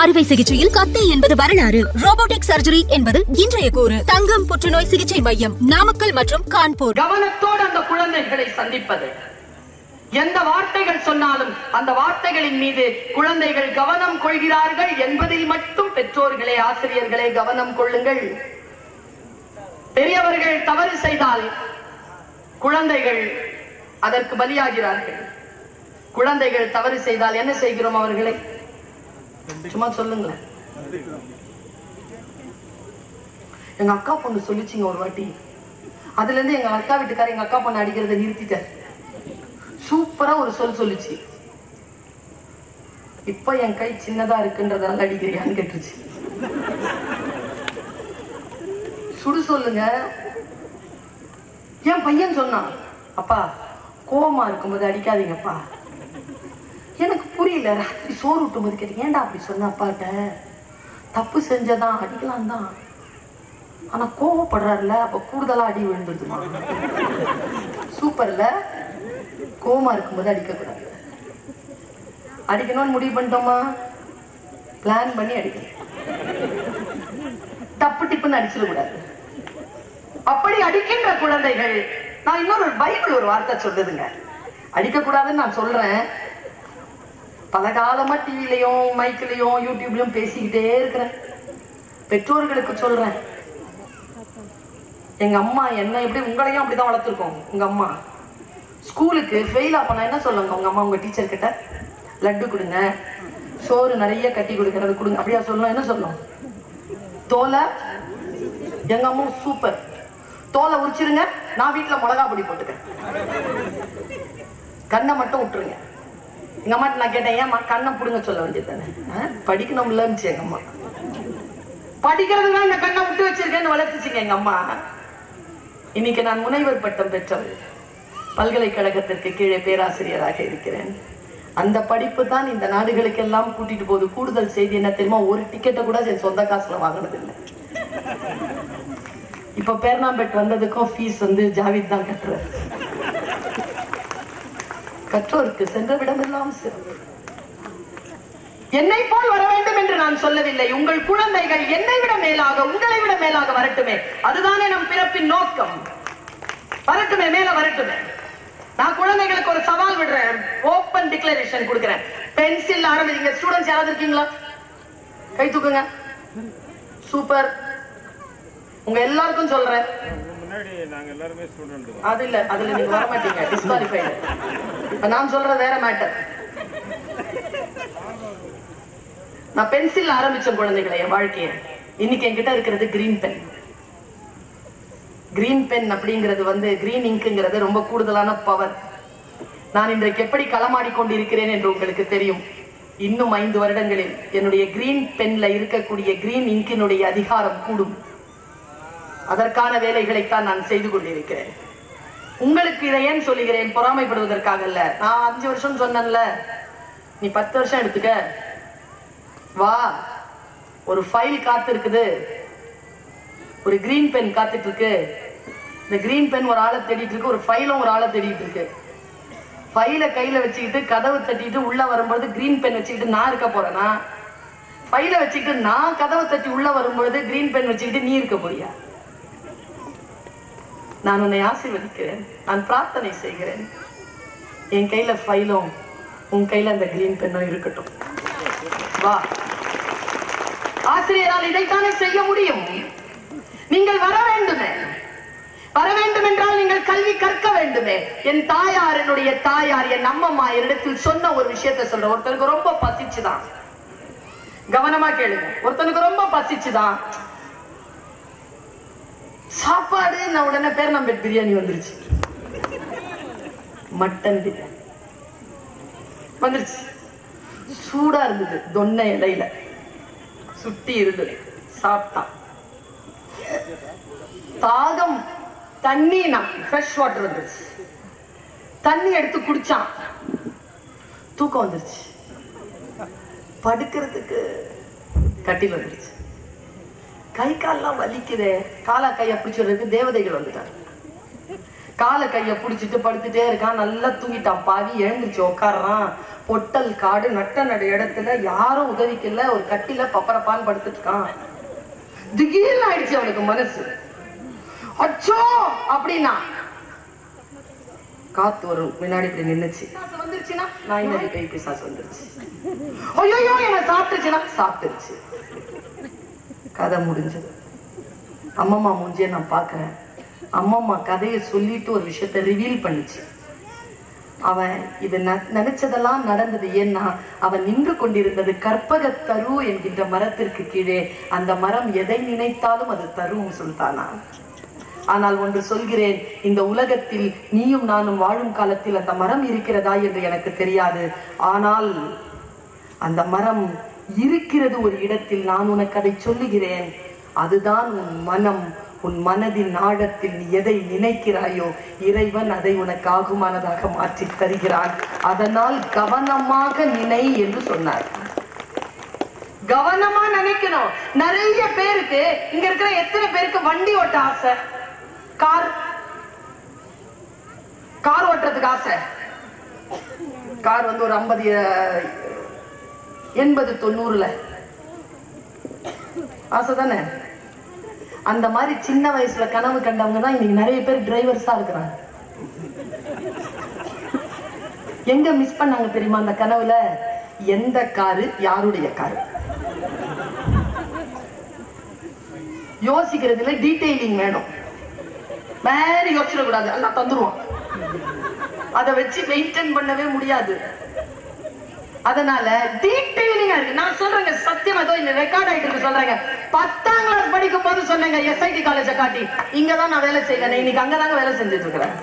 அறுவை சிகிச்சையில் கத்தை என்பது வரலாறு. ரோபோட்டிக் சர்ஜரி என்பது இன்றைய கூறு. தங்கம் புற்றுநோய் சிகிச்சை மையம் நாமக்கல் மற்றும் கான்பூர். கவனத்தோடு அந்த குழந்தைகளை சந்திப்பது. எந்த வார்த்தைகள் சொன்னாலும் அந்த வார்த்தைகளின் மீது குழந்தைகள் கவனம் கொள்கிறார்கள் என்பதில் மட்டும் பெற்றோர்களே ஆசிரியர்களே கவனம் கொள்ளுங்கள். பெரியவர்கள் தவறு செய்தால் குழந்தைகள் அதற்கு பலியாகிறார்கள். குழந்தைகள் தவறு செய்தால் என்ன செய்கிறோம் அவர்களை? சும்மா சொல்லுங்களேன் எங்க அக்கா பொண்ணு சொல்லிச்சிங்க ஒரு வாட்டி. அதுல இருந்து எங்க அக்கா வீட்டுக்காரர் எங்க அக்கா பொண்ணு அடிக்கிறத நிறுத்திட்டார். சூப்பரா ஒரு சொல் சொல்லுச்சு. இப்ப என் கை சின்னதா இருக்குன்றதால அடிக்கிறியான்னு கேட்டுருச்சு. சுடு சொல்லுங்க. என் பையன் சொன்னான் அப்பா கோவமா இருக்கும்போது அடிக்காதீங்கப்பா. எனக்கு புரியல. ராத்திரி சோறு விட்டு கேட்டேன் ஏன்டா அப்படி சொன்ன அப்பாட்ட? தப்பு செஞ்சதான் அடிக்கலாம் தான். ஆனா கோவப்படுறாருல அப்ப கூடுதலா அடி விழுந்துருது சூப்பர்ல கோவமா இருக்கும்போது அடிக்க கூடாது அடிக்கணும்னு முடிவு பண்ணிட்டோமா? பிளான் பண்ணி அடிக்கணும். தப்பு டிப்புன்னு அடிச்சிடக்கூடாது. அப்படி அடிக்கின்ற குழந்தைகள் நான் இன்னொரு பைபிள் ஒரு வார்த்தை சொல்லுதுங்க. அடிக்க கூடாதுன்னு நான் சொல்றேன். பல காலமா டிவிலையும் மைக்கிலையும் யூடியூப்லயும் பேசிக்கிட்டே இருக்கிறேன். பெற்றோர்களுக்கு சொல்றேன். எங்க அம்மா என்ன எப்படி உங்களையும் அப்படிதான் வளர்த்துருக்கோம் உங்க அம்மா. ஸ்கூலுக்கு ஃபெயில் ஆப்பனா என்ன சொல்லுங்க உங்க அம்மா உங்க டீச்சர் கிட்ட லட்டு கொடுங்க சோறு நிறைய கட்டி கொடுக்கறது கொடுங்க. அப்படியா சொல்லணும் என்ன சொல்லணும் தோலை எங்க அம்மா சூப்பர் தோலை உரிச்சிருங்க நான் வீட்டுல மிளகா பொடி போட்டுக்கிறேன். கண்ணை மட்டும் விட்டுருங்க. எங்க அம்மாட்ட நான் கேட்டேன் ஏன் கண்ணை புடுங்க சொல்ல வேண்டியது தானே படிக்கணும்ல இருந்துச்சு எங்க அம்மா. படிக்கிறதுதான் இந்த கண்ணை விட்டு வச்சிருக்கேன்னு வளர்த்துச்சுங்க எங்க அம்மா. இன்னைக்கு நான் முனைவர் பட்டம் பெற்றவள். பல்கலைக்கழகத்திற்கு கீழே பேராசிரியராக இருக்கிறேன். அந்த படிப்பு தான் இந்த நாடுகளுக்கெல்லாம் கூட்டிட்டு போகுது. கூடுதல் செய்தி என்ன தெரியுமா? ஒரு டிக்கெட்டை கூட என் சொந்த காசுல வாங்கினது இல்லை இப்ப பேர்னாம்பேட் வந்ததுக்கும் ஃபீஸ் வந்து ஜாவித் தான் கட்டுறாரு. கற்றோருக்கு சென்ற விடமெல்லாம் சிறப்பு. என்னை போல் வர வேண்டும் என்று நான் சொல்லவில்லை. உங்கள் குழந்தைகள் என்னை விட மேலாக உங்களை விட மேலாக வரட்டுமே. அதுதானே நம் பிறப்பின் நோக்கம். வரட்டுமே மேல வரட்டுமே. நான் குழந்தைகளுக்கு ஒரு சவால் விடுறேன். ஓப்பன் டிக்ளரேஷன் கொடுக்கிறேன். பென்சில் ஆரம்பிங்க. ஸ்டூடெண்ட்ஸ் யாராவது இருக்கீங்களா? கை தூக்குங்க. சூப்பர் உங்க எல்லாருக்கும் சொல்றேன். முன்னாடி நாங்க எல்லாருமே ஸ்டூடெண்ட் அது இல்ல. அதுல நீங்க வர மாட்டீங்க டிஸ்குவாலிஃபைடு இப்ப நான் சொல்றது வேற மேட்டர் நான் பென்சில் ஆரம்பிச்சேன் குழந்தைகளை என் வாழ்க்கையை இன்னைக்கு என்கிட்ட இருக்கிறது கிரீன் பென் கிரீன் பென் அப்படிங்கிறது வந்து கிரீன் இங்க்குங்கிறது ரொம்ப கூடுதலான பவர் நான் இன்றைக்கு எப்படி களமாடி கொண்டிருக்கிறேன் என்று உங்களுக்கு தெரியும். இன்னும் ஐந்து வருடங்களில் என்னுடைய கிரீன் பென்ல இருக்கக்கூடிய கிரீன் இங்கினுடைய அதிகாரம் கூடும். அதற்கான வேலைகளைத்தான் நான் செய்து கொண்டிருக்கிறேன். உங்களுக்கு இதை ஏன் சொல்லுகிறேன்? பொறாமைப்படுவதற்காக இல்ல நான் அஞ்சு வருஷம் சொன்னேன்ல. நீ பத்து வருஷம் எடுத்துக்க. வா. ஒரு ஃபைல் காத்து இருக்குது ஒரு கிரீன் பென் காத்துட்டு இருக்கு இந்த கிரீன் பென் ஒரு ஆளை தேடிட்டு இருக்கு ஒரு ஃபைலும் ஒரு ஆளை தேடிட்டு இருக்கு ஃபைலை கையில வச்சுக்கிட்டு கதவு தட்டிட்டு உள்ள வரும்பொழுது கிரீன் பென் வச்சுக்கிட்டு நான் இருக்க போறேனா? ஃபைலை வச்சுக்கிட்டு நான் கதவை தட்டி உள்ள வரும்பொழுது கிரீன் பென் வச்சுக்கிட்டு நீ இருக்க போறியா? நான் உன்னை ஆசீர்வதிக்கிறேன். நான் பிரார்த்தனை செய்கிறேன். என் கையில ஃபைலும் உன் கையில அந்த கிரீன் பெண்ணும் இருக்கட்டும். வா. ஆசிரியரால் இதைத்தானே செய்ய முடியும்? நீங்கள் வர வேண்டுமே. வர வேண்டும் என்றால் நீங்கள் கல்வி கற்க வேண்டுமே. என் தாயார் என்னுடைய தாயார் என் அம்மம்மா என்னிடத்தில் சொன்ன ஒரு விஷயத்தை சொல்ற ஒருத்தனுக்கு ரொம்ப பசிச்சுதான். கவனமா கேளுங்க. ஒருத்தனுக்கு ரொம்ப பசிச்சுதான். சாப்பாடு நான் உடனே பேர் நம்ம பிரியாணி வந்துருச்சு. மட்டன் பிரியாணி. வந்துருச்சு. சூடா இருந்தது தொன்னை இலையில. சுட்டி இருந்தது சாப்பிட்டான். தாகம் தண்ணி நான் ஃப்ரெஷ் வாட்டர் வந்துருச்சு. தண்ணி எடுத்து குடிச்சான். தூக்கம் வந்துருச்சு. படுக்கிறதுக்கு கட்டில் வந்துருச்சு. கை கால்லாம் வலிக்குதே. காலா கையை பிடிச்சிடுறதுக்கு தேவதைகள் வந்துட்டாங்க. காலை கையை பிடிச்சிட்டு படுத்துட்டே இருக்கான். நல்லா தூங்கிட்டான். பாவி எழுந்துச்சு உட்காடுறான் பொட்டல் காடு நட்ட நடு இடத்துல யாரும் உதவிக்கல. ஒரு கட்டில பப்பரப்பான்னு படுத்துட்டு இருக்கான். திடீர்னு ஆயிடுச்சு அவனுக்கு மனசு. அச்சோ! அப்படின்னா காத்து வரும் முன்னாடி இப்படி நின்னுச்சு. வந்துருச்சுன்னா? நாய் நதி கை பிசாசு வந்துருச்சு. ஐயோ என்ன சாப்பிட்டுச்சுன்னா சாப்பிட்டுருச்சு கதை முடிஞ்சது. அம்மம்மா மூஞ்சிய நான் பார்க்குறேன். அம்மம்மா கதையை சொல்லிட்டு ஒரு விஷயத்த ரிவீல் பண்ணிச்சு. அவன் இது ந- நினைச்சதெல்லாம் நடந்தது. ஏன்னா அவன் நின்று கொண்டிருந்தது கற்பக தரு என்கின்ற மரத்திற்கு கீழே. அந்த மரம் எதை நினைத்தாலும் அது தரும் சொல்லிட்டானா. ஆனால் ஒன்று சொல்கிறேன் இந்த உலகத்தில் நீயும் நானும் வாழும் காலத்தில் அந்த மரம் இருக்கிறதா என்று எனக்கு தெரியாது. ஆனால் அந்த மரம் இருக்கிறது ஒரு இடத்தில் நான் உனக்கு அதை சொல்லுகிறேன். அதுதான் உன் மனம். உன் மனதின் ஆழத்தில் நீ எதை நினைக்கிறாயோ இறைவன் அதை உனக்கு ஆகுமானதாக மாற்றி தருகிறான். அதனால் கவனமாக நினை என்று சொன்னார். கவனமா நினைக்கணும். நிறைய பேருக்கு இங்க இருக்கிற எத்தனை பேருக்கு வண்டி ஓட்ட ஆசை? கார். கார் ஓட்டுறதுக்கு ஆசை? கார் வந்து ஒரு ஐம்பது எண்பது தொண்ணூறுல. ஆசை தானே? அந்த மாதிரி சின்ன வயசுல கனவு கண்டவங்க தான் இன்னைக்கு நிறைய பேர் டிரைவர்ஸா இருக்கிறாங்க. எங்க மிஸ் பண்ணாங்க தெரியுமா அந்த கனவுல? எந்த காரு? யாருடைய காரு? யோசிக்கிறதுல டீடைலிங் வேணும். வேற யோசிச்சிடக்கூடாது. எல்லாம் தந்துருவான் அதை வச்சு மெயின்டைன் பண்ணவே முடியாது. அதனால டீடைலிங்கா இருக்கு. நான் சொல்றேங்க சத்தியம் ஏதோ இந்த ரெக்கார்ட் ஆயிட்டு இருக்கு சொல்றேங்க. பத்தாம் கிளாஸ் படிக்கும் போது சொன்னேங்க எஸ்ஐடி காலேஜ காட்டி. இங்க தான் நான் வேலை செய்யறேன் இன்னைக்கு அங்கதாங்க வேலை செஞ்சுட்டு இருக்கிறேன்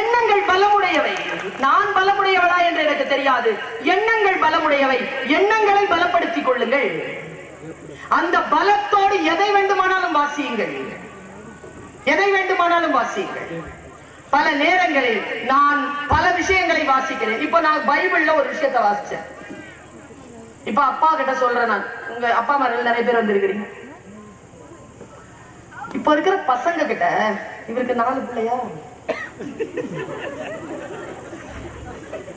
எண்ணங்கள் பலமுடையவை. நான் பலமுடையவளா என்று எனக்கு தெரியாது. எண்ணங்கள் பலமுடையவை. எண்ணங்களை பலப்படுத்திக் கொள்ளுங்கள். அந்த பலத்தோடு எதை வேண்டுமானாலும் வாசியுங்கள். எதை வேண்டுமானாலும் வாசியுங்கள். பல நேரங்களில் நான் பல விஷயங்களை வாசிக்கிறேன். இப்போ நான் பைபிள்ல ஒரு விஷயத்த வாசிச்சேன். இப்ப அப்பா கிட்ட சொல்றேன் நான். உங்க அப்பா அம்மா நிறைய பேர் வந்திருக்கிறீங்க. இப்ப இருக்கிற பசங்க கிட்ட இவருக்கு நாலு பிள்ளையா?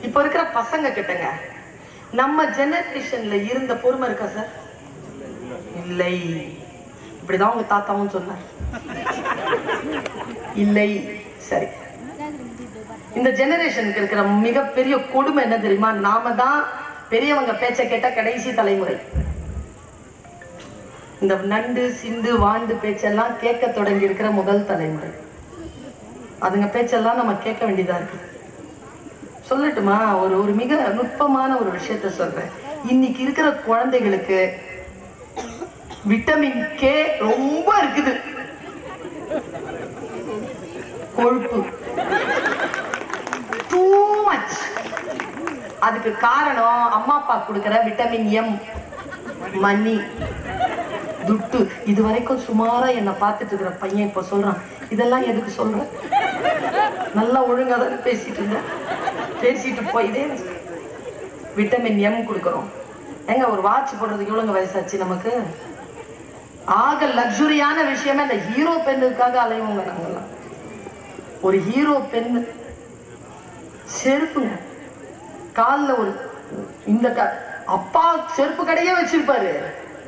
இப்ப இருக்கிற பசங்க கிட்டங்க நம்ம ஜெனரேஷன்ல இருந்த பொறுமை இருக்கா சார் இல்லை. இப்படிதான் உங்க தாத்தாவும் சொன்னார். இல்லை. சரி. இந்த ஜெனரேஷனுக்கு இருக்கிற மிகப்பெரிய கொடுமை என்ன தெரியுமா? நாம தான் பெரியவங்க பேச்ச கேட்ட கடைசி தலைமுறை. இந்த நண்டு சிந்து வாண்டு பேச்செல்லாம் கேட்க தொடங்கி இருக்கிற முதல் தலைமுறை. அதுங்க பேச்செல்லாம் நம்ம கேட்க வேண்டியதா இருக்கு. சொல்லட்டுமா? ஒரு ஒரு மிக நுட்பமான ஒரு விஷயத்த சொல்றேன். இன்னைக்கு இருக்கிற குழந்தைகளுக்கு விட்டமின் கே ரொம்ப இருக்குது. கொழுப்பு. டூ மச் அதுக்கு காரணம் அம்மா அப்பா கொடுக்குற விட்டமின் எம் மணி துட்டு. இது வரைக்கும் சுமாரா என்னை பார்த்துட்டு இருக்கிற பையன் இப்ப சொல்றான். இதெல்லாம் எதுக்கு சொல்ற? நல்லா ஒழுங்கா தானே பேசிட்டு இருந்தேன் பேசிட்டு போய் இதே விட்டமின் எம் கொடுக்குறோம். ஏங்க ஒரு வாட்ச் போடுறதுக்கு எவ்வளவுங்க வயசாச்சு நமக்கு? ஆக லக்ஸுரியான விஷயமே இந்த ஹீரோ பெண்ணுக்காக அலைவோங்க நாங்கெல்லாம். ஒரு ஹீரோ பெண் செருப்புங்க. காலில் ஒரு இந்த க அப்பா செருப்பு கடையே வச்சிருப்பாரு.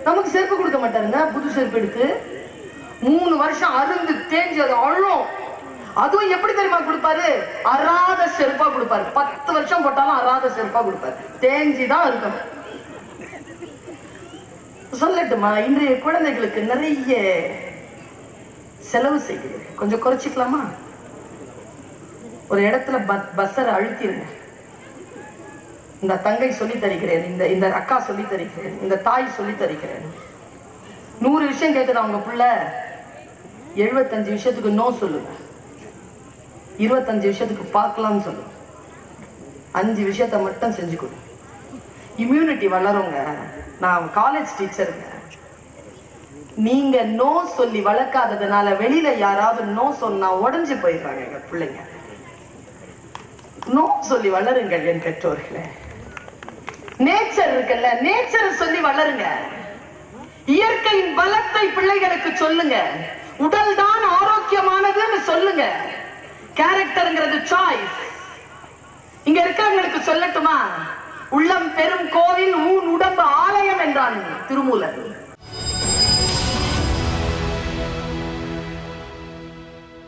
நமக்கு செருப்பு கொடுக்க மாட்டாருங்க. புது செருப்பு எடுத்து மூணு வருஷம் அருந்து தேஞ்சு அது அழும். அதுவும் எப்படி தெரியுமா கொடுப்பாரு? அராத செருப்பா கொடுப்பாரு. பத்து வருஷம் போட்டாலும் அராத செருப்பா கொடுப்பாரு. தேஞ்சி தான் சொல்லட்டுமா? இன்றைய குழந்தைகளுக்கு நிறைய செலவு செய்யுது. கொஞ்சம் குறைச்சிக்கலாமா? ஒரு இடத்துல பஸ் பஸ்ஸரை அழுத்திருங்க. இந்த தங்கை சொல்லி தருகிறேன் இந்த இந்த அக்கா சொல்லி தருகிறேன் இந்த தாய் சொல்லி தருகிறேன். நூறு விஷயம் கேட்குது அவங்க புள்ள? எழுபத்தஞ்சு விஷயத்துக்கு நோ சொல்லுங்க. இருபத்தஞ்சு விஷயத்துக்கு பார்க்கலாம்னு சொல்லுங்க அஞ்சு விஷயத்த மட்டும் செஞ்சு கொடு. இம்யூனிட்டி வளருங்க. நான் காலேஜ் டீச்சருங்க நீங்க நோ சொல்லி வளர்க்காததுனால வெளியில யாராவது நோ சொன்னா உடஞ்சு போயிடுறாங்க எங்க பிள்ளைங்க. நோ சொல்லி வளருங்கள் என் பெற்றோர்களே. நேச்சர் இருக்குல்ல நேச்சர் சொல்லி வளருங்க. இயற்கையின் பலத்தை பிள்ளைகளுக்கு சொல்லுங்க. உடல் தான் ஆரோக்கியமானதுன்னு சொல்லுங்க. கேரக்டர்ங்கிறது சாய்ஸ் இங்க இருக்கிறவங்களுக்கு சொல்லட்டுமா? உள்ளம் பெரும் கோவில் ஊன் உடம்பு ஆலயம் என்றான் திருமூலர்.